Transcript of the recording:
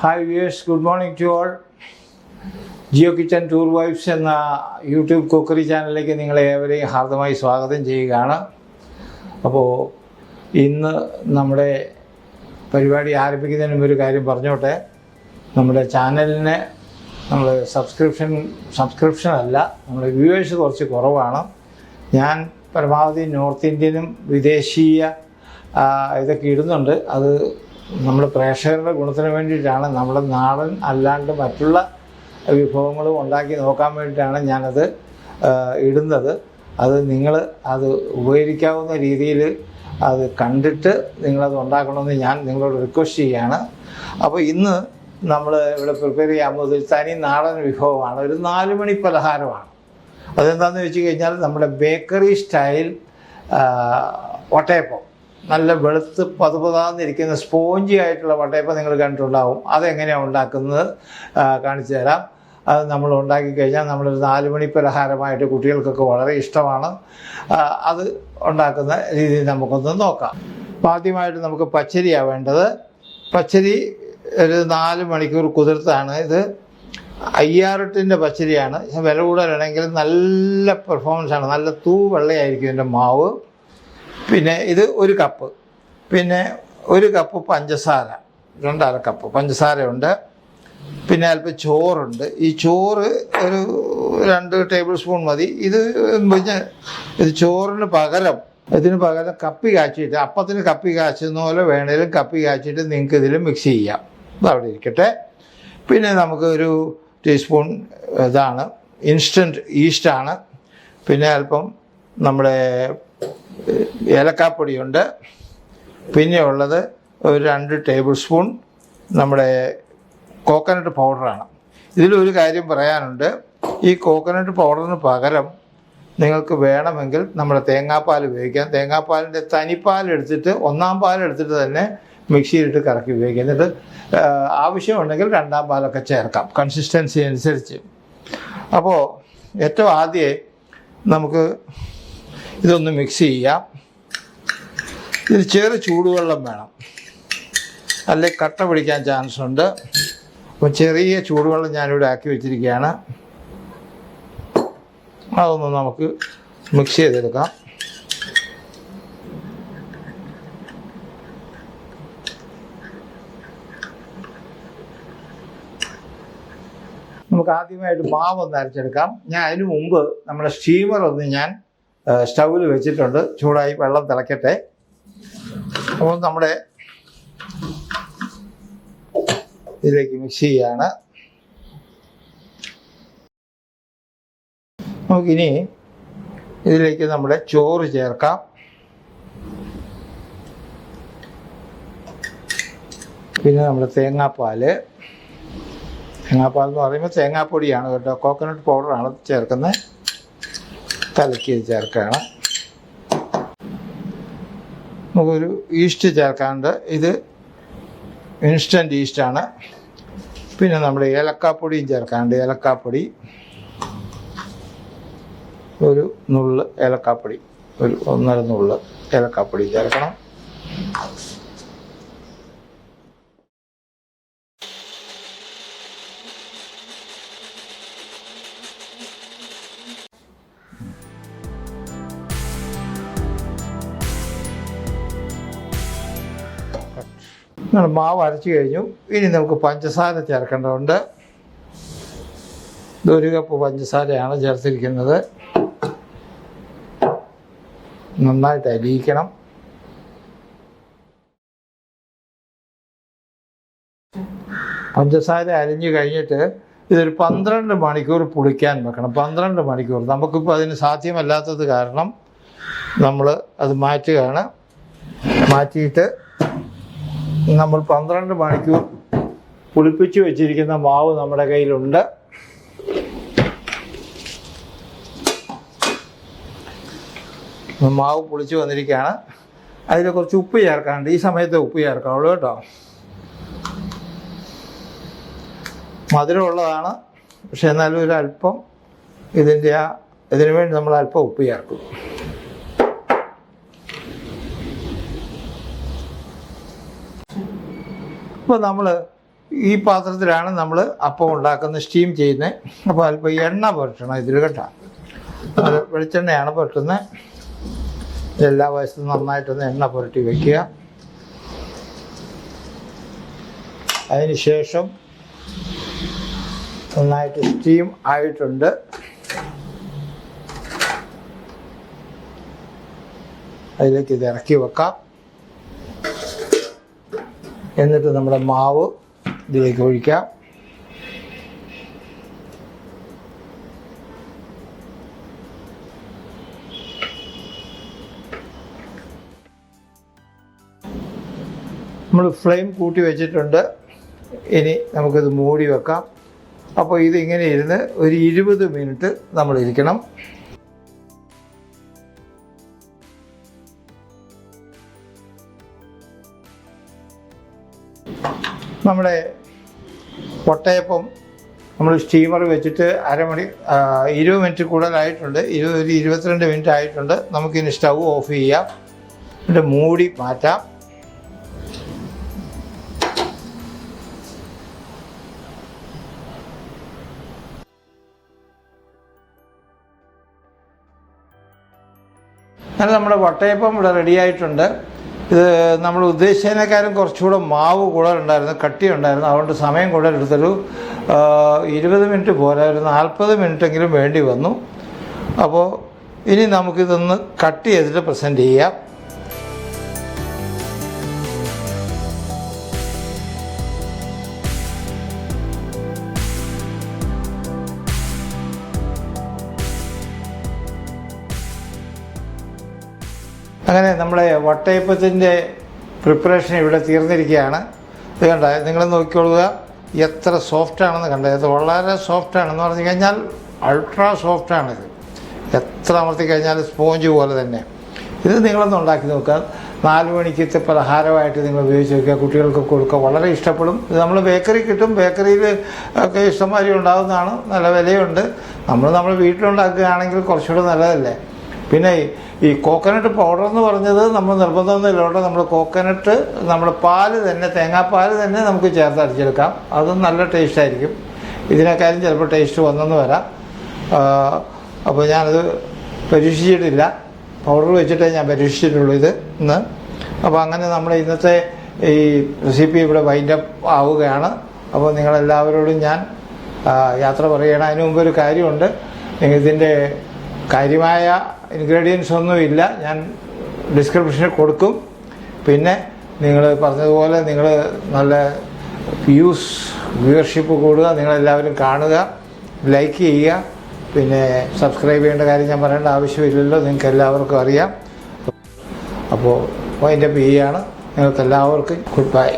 Hi viewers good morning to all Jio kitchen tour vibes എന്ന YouTube cookery ചാനലിലേക്ക് നിങ്ങളെ ഏവരെയും ഹാർദമായി സ്വാഗതം ചെയ്യുകയാണ്. അപ്പോൾ ഇന്ന് നമ്മുടെ പരിപാടി ആരംഭിക്കുന്നതിന് മുമ്പ് ഒരു കാര്യം പറഞ്ഞോട്ടെ. നമ്മുടെ ചാനലിന് നമ്മൾ സബ്സ്ക്രിപ്ഷൻ സബ്സ്ക്രിപ്ഷൻ അല്ല നമ്മുടെ വ്യൂവേഴ്സ് കുറച്ച് കുറവാണ്. ഞാൻ പരമാവധി നോർത്ത് ഇന്ത്യനും വിദേശീയ ഇതൊക്കെ ഇടുന്നുണ്ട്. അത് നമ്മുടെ പ്രേക്ഷകരുടെ ഗുണത്തിന് വേണ്ടിയിട്ടാണ് നമ്മുടെ നാടൻ അല്ലാണ്ട് മറ്റുള്ള വിഭവങ്ങളും ഉണ്ടാക്കി നോക്കാൻ വേണ്ടിയിട്ടാണ് ഞാനത് ഇടുന്നത്. അത് നിങ്ങൾ അത് ഉപകരിക്കാവുന്ന രീതിയിൽ അത് കണ്ടിട്ട് നിങ്ങളത് ഉണ്ടാക്കണമെന്ന് ഞാൻ നിങ്ങളോട് റിക്വസ്റ്റ് ചെയ്യുകയാണ്. അപ്പോൾ ഇന്ന് നമ്മൾ ഇവിടെ പ്രിപ്പയർ ചെയ്യാൻ പോകുന്നത് തനി നാടൻ വിഭവമാണ്. ഒരു നാല് മണി പലഹാരമാണ്. അതെന്താണെന്ന് വെച്ച് കഴിഞ്ഞാൽ നമ്മുടെ ബേക്കറി സ്റ്റൈൽ ആ, വട്ടയപ്പം നല്ല വെളുത്ത് പതുപതാന്നിരിക്കുന്ന സ്പോഞ്ചി ആയിട്ടുള്ള വട്ടയപ്പം നിങ്ങൾ കണ്ടിട്ടുണ്ടാവും. അതെങ്ങനെയാണ് ഉണ്ടാക്കുന്നത്? കാണിച്ചു തരാം. അത് നമ്മൾ ഉണ്ടാക്കി കഴിഞ്ഞാൽ നമ്മളൊരു നാല് മണി പലഹാരമായിട്ട് കുട്ടികൾക്കൊക്കെ വളരെ ഇഷ്ടമാണ്. അത് ഉണ്ടാക്കുന്ന രീതി നമുക്കൊന്ന് നോക്കാം. അപ്പോൾ ആദ്യമായിട്ട് നമുക്ക് പച്ചരിയാണ് വേണ്ടത്. പച്ചരി ഒരു നാല് മണിക്കൂർ കുതിർത്താണ് ഇത്. അയ്യാറെട്ടിന്റെ പച്ചരിയാണ്. വില കൂടുതലാണെങ്കിൽ നല്ല പെർഫോമൻസ് ആണ്. നല്ല തൂ വെള്ളയായിരിക്കും ഇതിന്റെ മാവ്. പിന്നെ ഇത് ഒരു കപ്പ് പിന്നെ ഒരു കപ്പ് പഞ്ചസാര. രണ്ടര കപ്പ് പഞ്ചസാരയുണ്ട്. പിന്നെ അല്പം ചോറുണ്ട്. ഈ ചോറ് ഒരു രണ്ട് ടേബിൾ സ്പൂൺ മതി. ഇത് പിന്നെ ഇത് ചോറിന് പകരം ഇതിന് പകരം കപ്പി കാച്ചിട്ട് അപ്പത്തിന് കപ്പി കാച്ചുന്ന പോലെ വേണേലും കപ്പി കാച്ചിട്ട് നിങ്ങൾക്ക് ഇതിൽ മിക്സ് ചെയ്യാം. അതവിടെ ഇരിക്കട്ടെ. പിന്നെ നമുക്ക് ഒരു ടീസ്പൂൺ ഇതാണ്. ഇൻസ്റ്റന്റ് ഈസ്റ്റാണ് പിന്നെ അല്പം നമ്മുടെ ഏലക്കാപ്പൊടിയുണ്ട്. പിന്നെ ഉള്ളത് ഒരു രണ്ട് ടേബിൾ സ്പൂൺ നമ്മുടെ കോക്കനട്ട് പൗഡറാണ്. ഇതിലൊരു കാര്യം പറയാനുണ്ട്. ഈ കോക്കനട്ട് പൗഡറിന് പകരം നിങ്ങൾക്ക് വേണമെങ്കിൽ നമ്മുടെ തേങ്ങാപ്പാൽ ഉപയോഗിക്കാം. തേങ്ങാപ്പാലിന്റെ തനിപ്പാൽ എടുത്തിട്ട് ഒന്നാം പാൽ എടുത്തിട്ട് തന്നെ മിക്സിയിലിട്ട് കറക്കി ഉപയോഗിക്കാം. എന്നിട്ട് ആവശ്യമുണ്ടെങ്കിൽ രണ്ടാം പാലൊക്കെ ചേർക്കാം. കൺസിസ്റ്റൻസി അനുസരിച്ച്. അപ്പോൾ ഏറ്റവും ആദ്യമേ നമുക്ക് ഇതൊന്ന് മിക്സ് ചെയ്യാം. ഇതിൽ ചെറു ചൂടുവെള്ളം വേണം. അല്ലെ കട്ട പിടിക്കാൻ ചാൻസ് ഉണ്ട്. അപ്പോൾ ചെറിയ ചൂടുവെള്ളം ഞാനിവിടെ ആക്കി വെച്ചിരിക്കുകയാണ്. അതൊന്ന് നമുക്ക് മിക്സ് ചെയ്തെടുക്കാം. നമുക്ക് ആദ്യമായിട്ട് മാവ് ഒന്ന് അരച്ചെടുക്കാം. ഞാൻ അതിനു മുമ്പ് നമ്മുടെ സ്റ്റീമർ ഒന്ന് ഞാൻ സ്റ്റൗവിൽ വെച്ചിട്ടുണ്ട്. ചൂടായി വെള്ളം തിളക്കട്ടെ. അപ്പോൾ നമ്മുടെ ഇതിലേക്ക് മിക്സ് ചെയ്യാണ്. നമുക്കിനി ഇതിലേക്ക് നമ്മുടെ ചോറ് ചേർക്കാം. പിന്നെ നമ്മുടെ തേങ്ങാപ്പാൽ. തേങ്ങാപ്പാൽ എന്ന് പറയുമ്പോൾ തേങ്ങാപ്പൊടിയാണ് കേട്ടോ. കോക്കനട്ട് പൗഡറാണ് ചേർക്കുന്നത്. കലക്കി ചേർക്കുകയാണ് നമുക്കൊരു ഈസ്റ്റ് ചേർക്കാണ്ട് ഇത് ഇൻസ്റ്റന്റ് ഈസ്റ്റാണ് പിന്നെ നമ്മുടെ ഏലക്കാപ്പൊടിയും ചേർക്കാണ്ട് ഏലക്കാപ്പൊടി. ഒരു നുള്ള് ഏലക്കാപ്പൊടി. ഒരു ഒന്നര നുള്ള് ഏലക്കാപ്പൊടി ചേർക്കണം. നമ്മൾ മാവ് അരച്ചു കഴിഞ്ഞു. ഇനി നമുക്ക് പഞ്ചസാര ചേർക്കേണ്ടതുണ്ട്. ഒരു കപ്പ് പഞ്ചസാരയാണ് ചേർത്തിരിക്കുന്നത്. നന്നായിട്ട് അലിയിക്കണം പഞ്ചസാര അലിഞ്ഞു കഴിഞ്ഞിട്ട് ഇതൊരു പന്ത്രണ്ട് മണിക്കൂർ പുളിക്കാൻ വെക്കണം. പന്ത്രണ്ട് മണിക്കൂർ. നമുക്കിപ്പോൾ അതിന് സാധ്യമല്ലാത്തത് കാരണം നമ്മൾ അത് മാറ്റുകയാണ്. മാറ്റിയിട്ട് നമ്മൾ പന്ത്രണ്ട് മണിക്കൂർ പുളിപ്പിച്ചു വെച്ചിരിക്കുന്ന മാവ് നമ്മുടെ കയ്യിലുണ്ട്. മാവ് പുളിച്ച് വന്നിരിക്കുകയാണ്. അതിൽ കുറച്ച് ഉപ്പ് ചേർക്കാനുണ്ട്. ഈ സമയത്ത് ഉപ്പ് ചേർക്കാവുള്ളൂ കേട്ടോ. മധുരമുള്ളതാണ്. പക്ഷെ എന്നാലും ഒരു അല്പം ഇതിന്റെ ആ ഇതിനു വേണ്ടി നമ്മൾ അല്പം ഉപ്പ് ചേർക്കും. അപ്പോൾ നമ്മൾ ഈ പാത്രത്തിലാണ് നമ്മൾ അപ്പം ഉണ്ടാക്കുന്നത് സ്റ്റീം ചെയ്യുന്നത് അപ്പോൾ അല്പം എണ്ണ പുരട്ടണം ഇതിൽ കേട്ടോ. അത് വെളിച്ചെണ്ണയാണ് പുരട്ടുന്നത് എല്ലാ വയസ്സും നന്നായിട്ടൊന്ന് എണ്ണ പുരട്ടി വയ്ക്കുക അതിന് ശേഷം നന്നായിട്ട് സ്റ്റീം ആയിട്ടുണ്ട്. അതിലേക്ക് ഇത് ഇറക്കി വെക്കാം. എന്നിട്ട് നമ്മുടെ മാവ് ഇതിലേക്ക് ഒഴിക്കാം. നമ്മൾ ഫ്ലെയിം കൂട്ടി വെച്ചിട്ടുണ്ട്. ഇനി നമുക്കിത് മൂടി വെക്കാം. അപ്പോൾ ഇതിങ്ങനെ ഇരുന്ന് ഒരു ഇരുപത് മിനിറ്റ് നമ്മൾ നമ്മുടെ ഒട്ടയപ്പം നമ്മൾ സ്റ്റീമർ വെച്ചിട്ട് അരമണി ഇരുപത് മിനിറ്റ് കൂടുതലായിട്ടുണ്ട്. ഇരുപത് ഇരുപത്തിരണ്ട് മിനിറ്റ് ആയിട്ടുണ്ട്. നമുക്കിനി സ്റ്റൗ ഓഫ് ചെയ്യാം. എന്നിട്ട് മൂടി മാറ്റാം. അങ്ങനെ നമ്മുടെ വട്ടയപ്പം ഇവിടെ റെഡി ആയിട്ടുണ്ട്. ഇത് നമ്മൾ ഉദ്ദേശിച്ചതിനേക്കാളും കുറച്ചുകൂടെ മാവ് കൂടുതലുണ്ടായിരുന്നു കട്ടി ഉണ്ടായിരുന്നു. അതുകൊണ്ട് സമയം കൂടുതലെടുത്തൊരു എടുത്തൊരു ഇരുപത് മിനിറ്റ് പോരാ ഒരു നാൽപ്പത് മിനിറ്റെങ്കിലും വേണ്ടി വന്നു. അപ്പോൾ ഇനി നമുക്കിതൊന്ന് കട്ട് ചെയ്തിട്ട് പ്രസന്റ് ചെയ്യാം. അങ്ങനെ നമ്മുടെ വട്ടയപ്പത്തിന്റെ പ്രിപ്പറേഷൻ ഇവിടെ തീർന്നിരിക്കുകയാണ്. ഇത് കണ്ട? നിങ്ങൾ നോക്കിക്കൊള്ളുക. എത്ര സോഫ്റ്റ് ആണെന്ന് കണ്ടത് ഇത് വളരെ സോഫ്റ്റ് ആണെന്ന് പറഞ്ഞു കഴിഞ്ഞാൽ അൾട്രാ സോഫ്റ്റ് ആണിത് എത്ര അമർത്തി കഴിഞ്ഞാൽ സ്പോഞ്ച് പോലെ തന്നെ. ഇത് നിങ്ങളൊന്ന് ഉണ്ടാക്കി നോക്കുക. നാല് മണിക്കത്തെ പലഹാരമായിട്ട് നിങ്ങൾ ഉപയോഗിച്ച് നോക്കുക കുട്ടികൾക്ക് കൊടുക്കുക. വളരെ ഇഷ്ടപ്പെടും. ഇത് നമ്മൾ ബേക്കറി കിട്ടും. ബേക്കറിയിൽ ഒക്കെ ഇഷ്ടംമാതിരി ഉണ്ടാകുന്നതാണ് നല്ല വിലയുണ്ട്. നമ്മൾ നമ്മൾ വീട്ടിലുണ്ടാക്കുകയാണെങ്കിൽ കുറച്ചുകൂടെ നല്ലതല്ലേ? പിന്നെ ഈ- കോക്കനട്ട് പൗഡർ എന്ന് പറഞ്ഞത് നമ്മൾ നിർബന്ധമൊന്നുമില്ലോട്ടെ നമ്മൾ കോക്കനട്ട് നമ്മൾ പാൽ തന്നെ തേങ്ങാപ്പാൽ തന്നെ നമുക്ക് ചേർത്ത് അടിച്ചെടുക്കാം. അതും നല്ല ടേസ്റ്റ് ആയിരിക്കും. ഇതിനേക്കാളും ചിലപ്പോൾ ടേസ്റ്റ് വന്നെന്ന് വരാം. അപ്പോൾ ഞാനത് പരീക്ഷിച്ചിട്ടില്ല. പൗഡർ വെച്ചിട്ടേ ഞാൻ പരീക്ഷിച്ചിട്ടുള്ളൂ ഇത് ഇന്ന്. അപ്പോൾ അങ്ങനെ നമ്മൾ ഇന്നത്തെ ഈ റെസിപ്പി ഇവിടെ വൈൻഡപ്പ് ആവുകയാണ്. അപ്പോൾ നിങ്ങളെല്ലാവരോടും ഞാൻ യാത്ര പറയണം അതിന് മുമ്പ് ഒരു കാര്യമുണ്ട്. ഇതിന്റെ കാര്യമായ ഇൻഗ്രീഡിയൻസ് ഒന്നുമില്ല. ഞാൻ ഡിസ്ക്രിപ്ഷനിൽ കൊടുക്കും. പിന്നെ നിങ്ങൾ പറഞ്ഞതുപോലെ നിങ്ങൾ നല്ല വ്യൂസ് വ്യൂവർഷിപ്പ് കൂടുക നിങ്ങളെല്ലാവരും കാണുക ലൈക്ക് ചെയ്യുക. പിന്നെ സബ്സ്ക്രൈബ് ചെയ്യേണ്ട കാര്യം ഞാൻ പറയേണ്ട ആവശ്യമില്ലല്ലോ. നിങ്ങൾക്ക് എല്ലാവർക്കും അറിയാം. അപ്പോൾ വൈൻഡപ്പ് ചെയ്യുകയാണ് നിങ്ങൾക്ക് എല്ലാവർക്കും ഗുഡ് ബൈ